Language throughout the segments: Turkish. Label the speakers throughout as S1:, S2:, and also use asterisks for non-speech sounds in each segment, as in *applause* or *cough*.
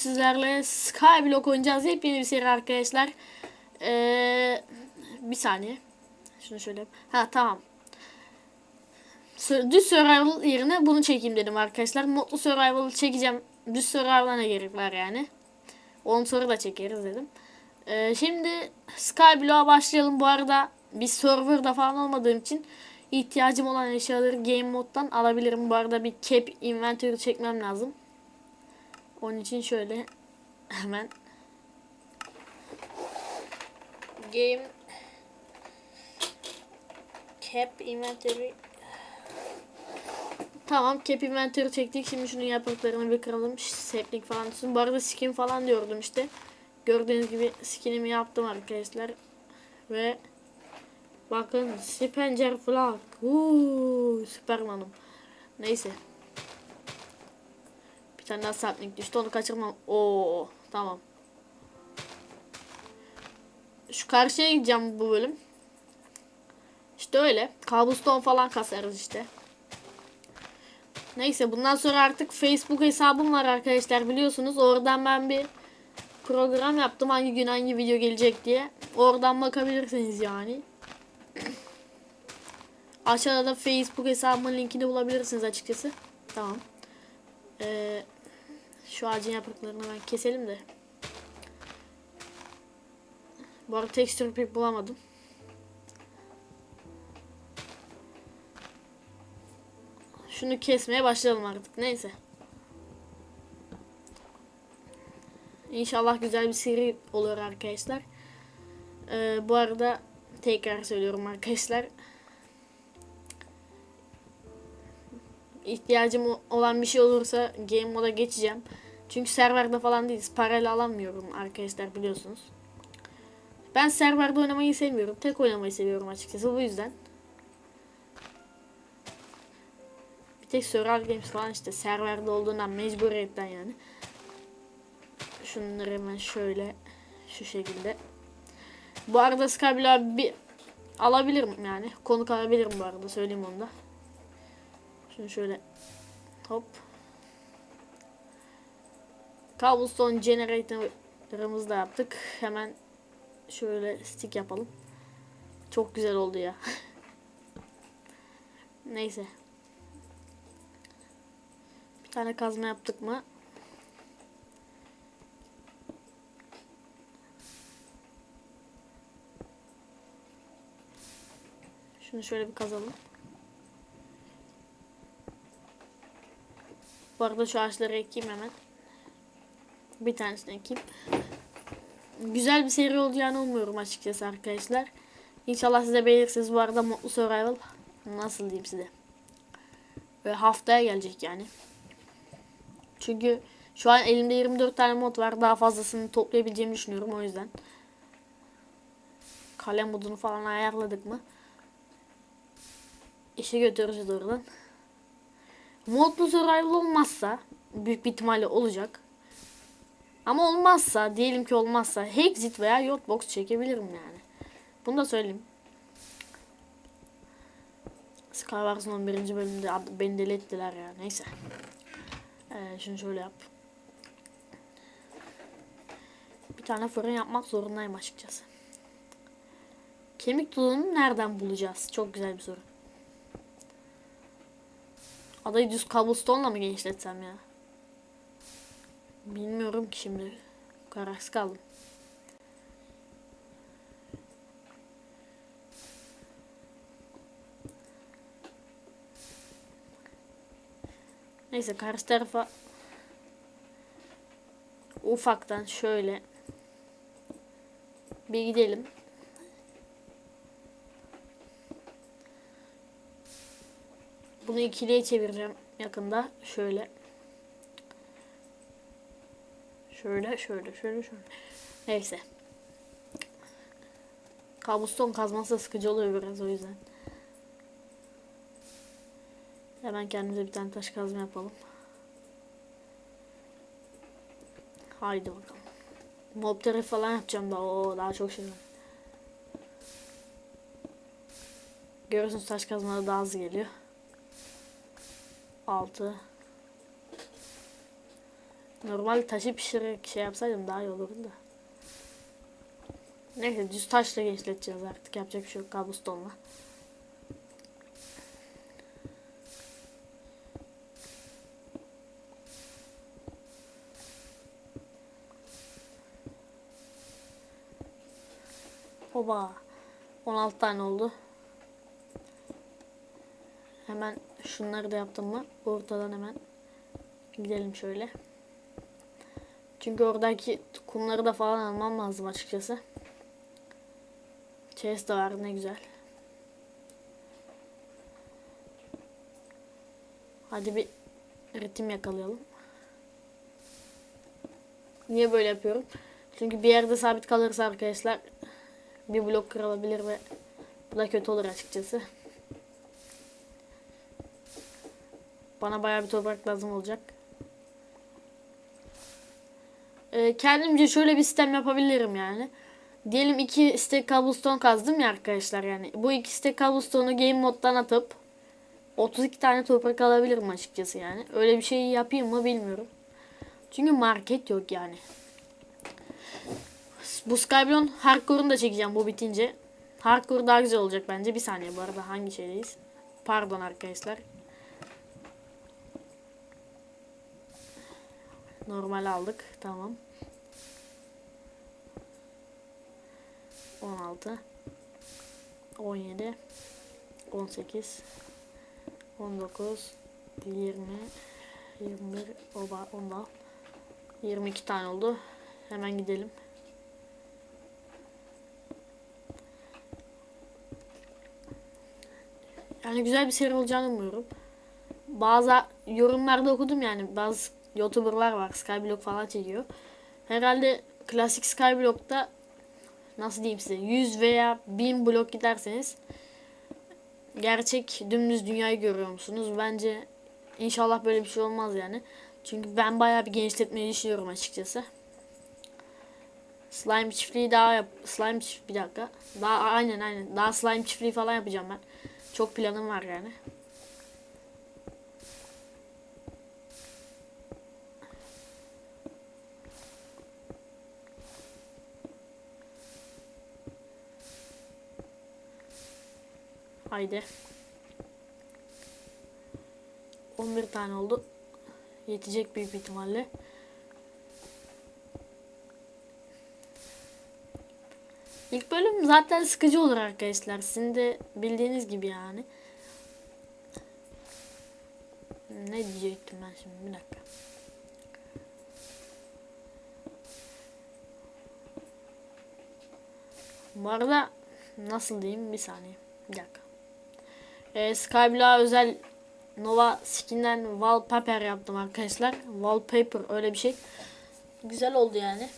S1: Sizlerle Skyblock oynayacağız. Yepyeni bir seri arkadaşlar. Ee, bir saniye. Şunu şöyle. Ha tamam. Düz survival yerine bunu çekeyim dedim arkadaşlar. Modlu survival çekeceğim. Düz survival'a ne gerek var yani. Onu sonra da çekeriz dedim. Ee, şimdi Skyblock'a başlayalım. Bu arada bir serverda falan olmadığım için ihtiyacım olan eşyaları game moddan alabilirim. Bu arada bir cap inventory çekmem lazım. Onun için şöyle hemen game cap inventory Tamam cap inventory çektik. Şimdi şunun yapraklarını bir kıralım. Seplik falan tutsun. Bu arada skin falan diyordum işte. Gördüğünüz gibi skinimi yaptım arkadaşlar. Ve bakın Spenger Flag. Uuu Superman'ım. Neyse. Tane daha düştü. Onu kaçırmam. Oo tamam. Şu karşıya gideceğim bu bölüm. İşte öyle. Kabuston falan kasarız işte. Neyse bundan sonra artık Facebook hesabım var arkadaşlar biliyorsunuz. Oradan ben bir program yaptım hangi gün hangi video gelecek diye. Oradan bakabilirsiniz yani. Aşağıda da Facebook hesabımın linkini bulabilirsiniz açıkçası. Tamam. Ee, şu ağacın yapraklarını ben keselim de. Bu arada texture pek bulamadım. Şunu kesmeye başlayalım artık. Neyse. İnşallah güzel bir seri olur arkadaşlar. Ee, bu arada tekrar söylüyorum arkadaşlar. İhtiyacım olan bir şey olursa game moda geçeceğim. Çünkü serverde falan değiliz. Parayla alamıyorum arkadaşlar biliyorsunuz. Ben serverde oynamayı sevmiyorum. Tek oynamayı seviyorum açıkçası bu yüzden. Bir tek Survival Games falan işte serverde olduğundan mecburiyetten yani. Şunları hemen şöyle şu şekilde. Bu arada Skyblock'a bir alabilirim yani. Konuk alabilirim bu arada söyleyeyim onu da. Şunu şöyle hop. Cobblestone generator'ımızı da yaptık. Hemen şöyle stick yapalım. Çok güzel oldu ya. *laughs* Neyse. Bir tane kazma yaptık mı? Şunu şöyle bir kazalım. Bu arada şu ağaçları ekeyim hemen. Bir tanesini ekeyim. Güzel bir seri olacağını umuyorum açıkçası arkadaşlar. İnşallah size beğenirsiniz. Bu arada Mutlu Survival nasıl diyeyim size. Ve haftaya gelecek yani. Çünkü şu an elimde 24 tane mod var. Daha fazlasını toplayabileceğimi düşünüyorum o yüzden. Kalem modunu falan ayarladık mı? İşe götüreceğiz oradan. Modlu survival olmazsa büyük bir ihtimalle olacak. Ama olmazsa diyelim ki olmazsa Hexit veya Yotbox çekebilirim yani. Bunu da söyleyeyim. Skywars'ın 11. bölümünde beni deli ettiler ya. Neyse. Ee, şunu şöyle yap. Bir tane fırın yapmak zorundayım açıkçası. Kemik tulunu nereden bulacağız? Çok güzel bir soru. Adayı düz cobblestone'la mı genişletsem ya? Bilmiyorum ki şimdi. Kararsız kaldım. Neyse karşı tarafa ufaktan şöyle bir gidelim. Bunu ikiliye çevireceğim yakında. Şöyle. Şöyle, şöyle, şöyle, şöyle. Neyse. Kabuston kazması da sıkıcı oluyor biraz o yüzden. Hemen kendimize bir tane taş kazma yapalım. Haydi bakalım. Mob falan yapacağım da o daha çok şey var. Görüyorsunuz taş kazmaları daha hızlı geliyor. 6 Normal taşı pişirerek şey yapsaydım daha iyi olurdu da. Neyse düz taşla genişleteceğiz artık. Yapacak bir şey yok kabustonla. Oba. 16 tane oldu. Hemen şunları da yaptım mı ortadan hemen gidelim şöyle. Çünkü oradaki kumları da falan almam lazım açıkçası. Chest de var ne güzel. Hadi bir ritim yakalayalım. Niye böyle yapıyorum? Çünkü bir yerde sabit kalırsa arkadaşlar bir blok kırılabilir ve bu da kötü olur açıkçası. Bana bayağı bir toprak lazım olacak. Ee, kendimce şöyle bir sistem yapabilirim yani. Diyelim iki stack cobblestone kazdım ya arkadaşlar yani. Bu iki stack cobblestone'u game moddan atıp 32 tane toprak alabilirim açıkçası yani. Öyle bir şey yapayım mı bilmiyorum. Çünkü market yok yani. Bu Skyblown Hardcore'unu da çekeceğim bu bitince. Hardcore daha güzel olacak bence. Bir saniye bu arada hangi şeydeyiz? Pardon arkadaşlar. Normal aldık. Tamam. 16 17 18 19 20 21 oba onda 22 tane oldu. Hemen gidelim. Yani güzel bir seri olacağını umuyorum. Bazı yorumlarda okudum yani bazı YouTuber'lar var Skyblock falan çekiyor. Herhalde klasik Skyblock'ta nasıl diyeyim size 100 veya 1000 blok giderseniz gerçek dümdüz dünyayı görüyor musunuz? Bence inşallah böyle bir şey olmaz yani. Çünkü ben bayağı bir genişletmeyi düşünüyorum açıkçası. Slime çiftliği daha yap slime çift bir dakika. Daha aynen aynen. Daha slime çiftliği falan yapacağım ben. Çok planım var yani. Haydi. 11 tane oldu. Yetecek büyük ihtimalle. İlk bölüm zaten sıkıcı olur arkadaşlar. Sizin de bildiğiniz gibi yani. Ne diyecektim ben şimdi bir dakika. Bu arada nasıl diyeyim bir saniye. Bir dakika. Ee, Skyblock'a özel Nova skin'den wallpaper yaptım arkadaşlar. Wallpaper öyle bir şey. Güzel oldu yani.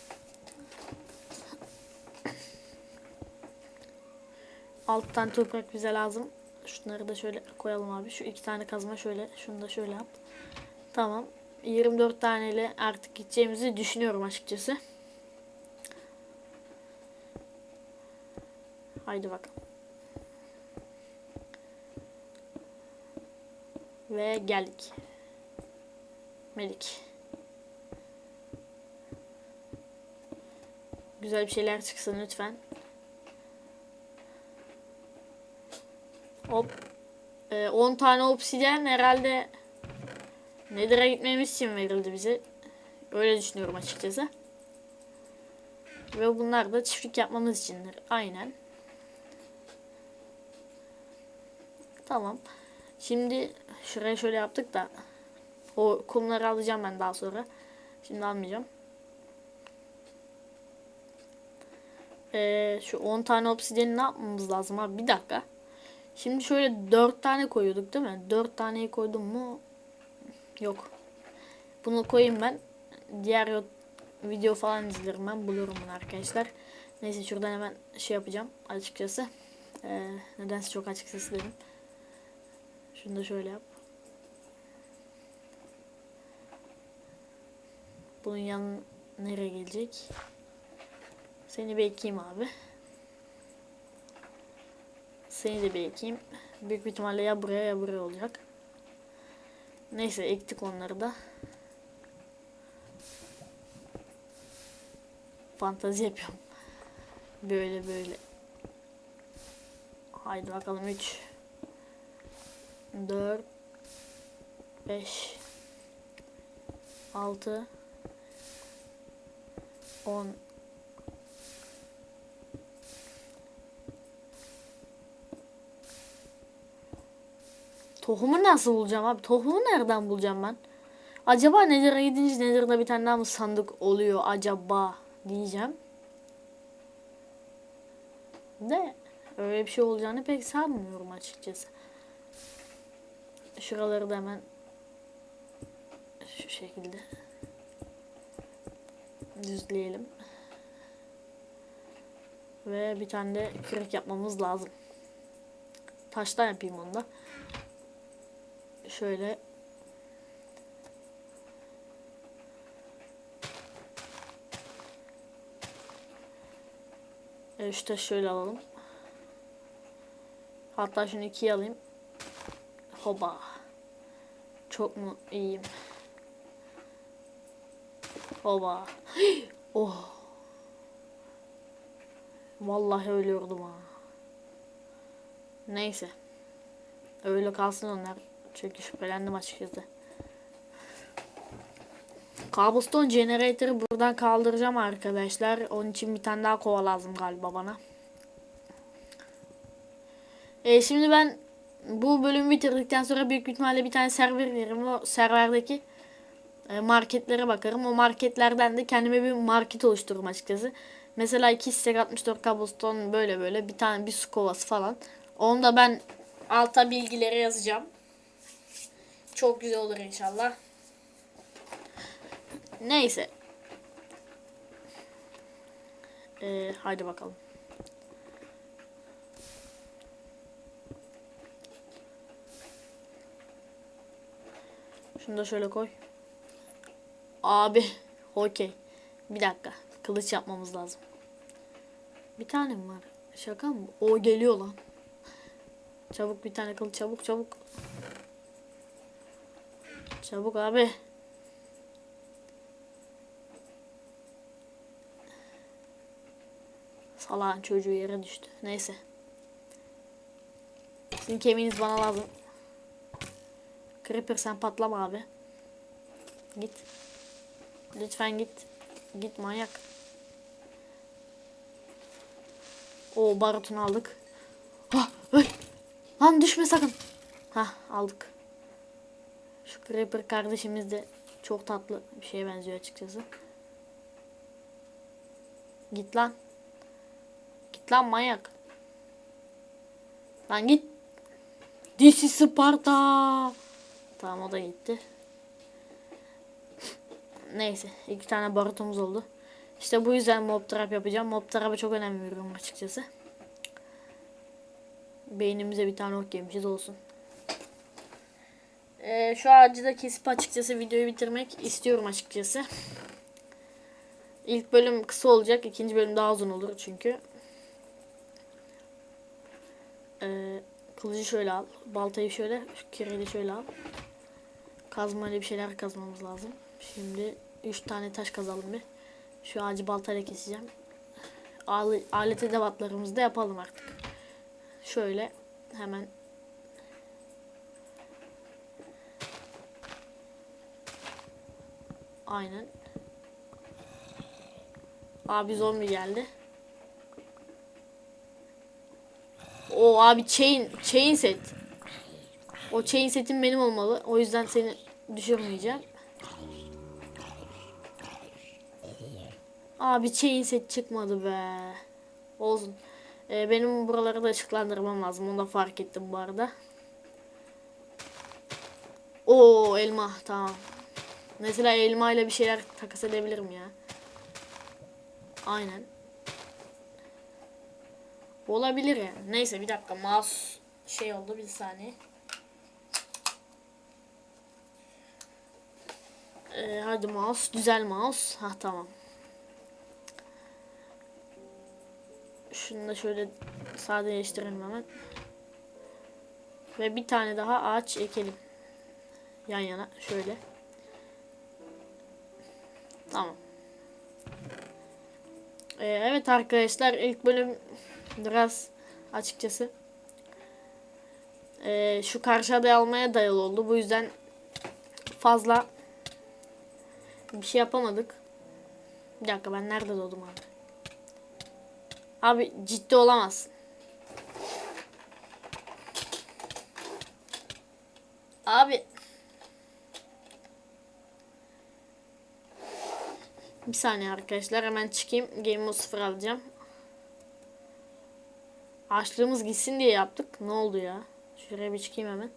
S1: Alttan toprak bize lazım. Şunları da şöyle koyalım abi. Şu iki tane kazma şöyle. Şunu da şöyle yap. Tamam. 24 taneyle artık gideceğimizi düşünüyorum açıkçası. Haydi bakalım. Ve geldik. Melik. Güzel bir şeyler çıksın lütfen. Hop. Ee, 10 tane obsidyen herhalde Nether'a gitmemiz için verildi bize. Öyle düşünüyorum açıkçası. Ve bunlar da çiftlik yapmamız içindir. Aynen. Tamam. Şimdi şuraya şöyle yaptık da o kumları alacağım ben daha sonra. Şimdi almayacağım. Ee, şu 10 tane obsidiyeni ne yapmamız lazım abi? Bir dakika. Şimdi şöyle 4 tane koyuyorduk değil mi? 4 taneyi koydum mu? Yok. Bunu koyayım ben. Diğer video falan izlerim ben. Bulurum bunu arkadaşlar. Neyse şuradan hemen şey yapacağım açıkçası. Ee, nedense çok açık sesli dedim. Şunu da şöyle yap. Bunun yanı nereye gelecek? Seni bekleyeyim abi. Seni de bekleyeyim. Büyük bir ihtimalle ya buraya ya buraya olacak. Neyse ektik onları da. fantazi yapıyorum. Böyle böyle. Haydi bakalım 3 4 5 6 10 Tohumu nasıl bulacağım abi? Tohumu nereden bulacağım ben? Acaba Nether'a gidince Nether'da bir tane daha mı sandık oluyor acaba diyeceğim. De öyle bir şey olacağını pek sanmıyorum açıkçası. Şuraları da hemen şu şekilde düzleyelim. Ve bir tane de kürek yapmamız lazım. Taştan yapayım onu da. Şöyle Evet, taşı şöyle alalım. Hatta şunu ikiye alayım. Hoba. Çok mu iyiyim? Hoba. *gasps* oh. Vallahi ölüyordum ha. Neyse. Öyle kalsın onlar. Çünkü şüphelendim açıkçası. Cobblestone Generator'ı buradan kaldıracağım arkadaşlar. Onun için bir tane daha kova lazım galiba bana. E, şimdi ben bu bölümü bitirdikten sonra büyük ihtimalle bir tane server veririm. O serverdeki e, marketlere bakarım. O marketlerden de kendime bir market oluştururum açıkçası. Mesela 2 stack 64 cobblestone böyle böyle bir tane bir su kovası falan. Onu da ben alta bilgileri yazacağım. Çok güzel olur inşallah. Neyse. Ee, haydi bakalım. Şunu da şöyle koy. Abi. *laughs* Okey. Bir dakika. Kılıç yapmamız lazım. Bir tane mi var? Şaka mı? O geliyor lan. Çabuk bir tane kılıç çabuk çabuk. Çabuk abi. Salağın çocuğu yere düştü. Neyse. Sizin kemiğiniz bana lazım. Creeper sen patlama abi. Git. Lütfen git. Git manyak. O barutunu aldık. Ah, öl. Lan düşme sakın. Hah aldık. Şu Creeper kardeşimiz de çok tatlı bir şeye benziyor açıkçası. Git lan. Git lan manyak. Lan git. This is Sparta. Tamam o da gitti. Neyse iki tane barutumuz oldu. İşte bu yüzden mob trap yapacağım. Mob trap'a çok önem veriyorum açıkçası. Beynimize bir tane ok yemişiz olsun. Ee, şu ağacı da kesip açıkçası videoyu bitirmek istiyorum açıkçası. İlk bölüm kısa olacak. ikinci bölüm daha uzun olur çünkü. Ee, kılıcı şöyle al. Baltayı şöyle. Şu kireyi şöyle al. Kazmayla bir şeyler kazmamız lazım. Şimdi 3 tane taş kazalım bir. Şu ağacı baltayla keseceğim. Al alet edevatlarımızı da yapalım artık. Şöyle hemen Aynen. Abi zombi geldi. O abi chain chain set. O chain setim benim olmalı. O yüzden seni düşürmeyeceğim. Abi chain set çıkmadı be. Olsun. Ee, benim buraları da ışıklandırmam lazım. Onu da fark ettim bu arada. Oo elma tamam. Mesela elma ile bir şeyler takas edebilirim ya. Aynen. Olabilir yani. Neyse bir dakika mouse şey oldu bir saniye. Ee, hadi mouse güzel mouse. Ha tamam. Şunu da şöyle sadeleştirelim hemen. Ve bir tane daha ağaç ekelim. Yan yana şöyle. Tamam. Ee, evet arkadaşlar ilk bölüm biraz açıkçası ee, şu karşı adayı almaya dayalı oldu. Bu yüzden fazla bir şey yapamadık. Bir dakika ben nerede doğdum abi? Abi ciddi olamazsın. Abi. Bir saniye arkadaşlar hemen çıkayım. Game Mode 0 alacağım. Açlığımız gitsin diye yaptık. Ne oldu ya? Şuraya bir çıkayım hemen.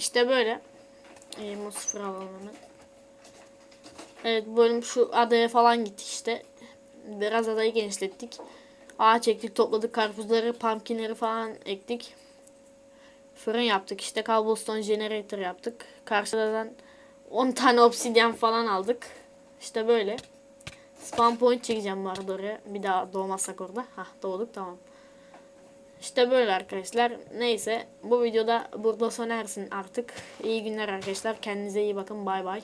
S1: İşte böyle. Game Mode 0 alalım. Evet bu bölüm şu adaya falan gittik işte. Biraz adayı genişlettik. Ağaç ektik, topladık karpuzları, pumpkinleri falan ektik. Fırın yaptık işte. Cobblestone generator yaptık. Karşıdan 10 tane obsidyen falan aldık. İşte böyle. Spawn point çekeceğim bu arada oraya. Bir daha doğmazsak orada. Hah doğduk tamam. İşte böyle arkadaşlar. Neyse bu videoda burada sona ersin artık. İyi günler arkadaşlar. Kendinize iyi bakın. Bay bay.